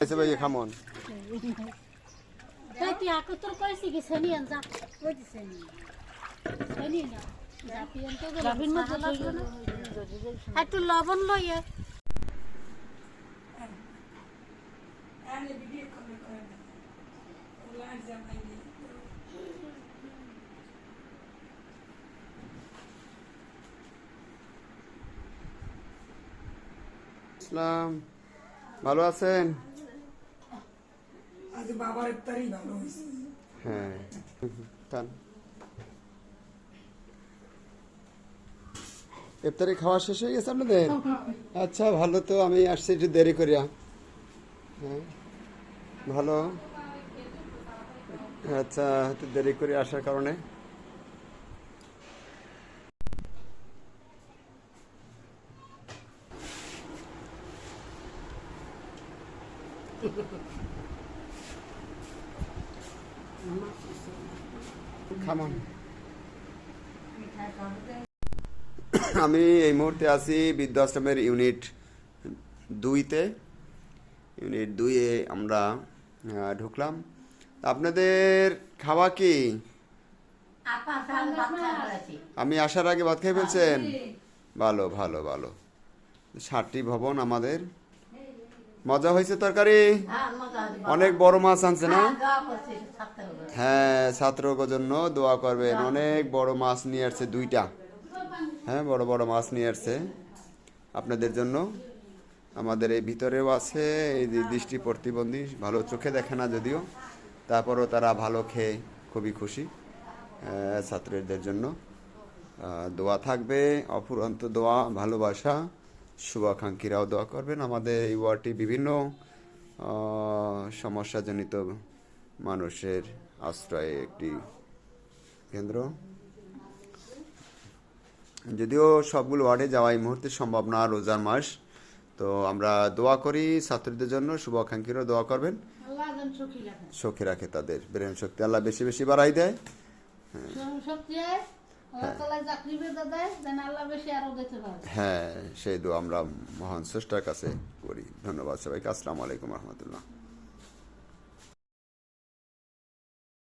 এসে ভাই খামন তাই তুই আকু তোর কইছি কি সেনি আনজা ওই দি সেনি না। লবণ মতো লাগবে না? একটু লবণ লইয়ে। ইসলাম ভালো আছেন? আজ বাবার ইফতারি ভালো হয়েছে। হ্যাঁ। ইফতারি খাওয়া শেষ হয়ে গেছে আপনাদের? আচ্ছা ভালো তো আমি আসছি একটু দেরি করিয়া। হ্যাঁ ভালো। আচ্ছা একটু দেরি করে আসার কারণে। খামন আমি এই মুহূর্তে আছি বৃদ্ধাশ্রমের ইউনিট দুইতে। ইউনিট দুইয়ে আমরা ঢুকলাম। আপনাদের খাওয়া কি? আমি আসার আগে ভাত খেয়ে ফেলছেন? ভালো ভালো ভালো। ষাটটি ভবন আমাদের। মজা হয়েছে তরকারি? অনেক বড় মাছ আনছে না? হ্যাঁ ছাত্রদের জন্য। দোয়া করবেন। অনেক বড় মাছ নিয়ে আসছে দুইটা। হ্যাঁ বড় বড় মাছ নিয়ে আসছে আপনাদের জন্য। আমাদের এই ভিতরেও আছে এই যে দৃষ্টি প্রতিবন্ধী ভালো চোখে দেখে না যদিও। তারপরও তারা ভালো খেয়ে খুবই খুশি ছাত্রদের জন্য। দোয়া থাকবে অফুরন্ত দোয়া ভালোবাসা। শুভাকাঙ্ক্ষীরাও দোয়া করবেন। আমাদের এই ওয়ার্ডটি বিভিন্ন সমস্যাজনিত মানুষের আশ্রয়ে একটি কেন্দ্র। যদিও সবগুলো ওয়ার্ডে যাওয়া এই মুহূর্তে সম্ভব না রোজার মাস তো আমরা দোয়া করি ছাত্রদের জন্য শুভাকাঙ্ক্ষীরাও দোয়া করবেন। সখী রাখে। তাদের। ব্রেন শক্তি আল্লাহ বেশি বেশি বাড়াই দেয়। সত্যি পারে। হ্যাঁ সেই দোয়া আমরা মহান শ্রেষ্ঠার কাছে করি। ধন্যবাদ সবাইকে। আসসালামু আলাইকুম রহমতুল্লাহ।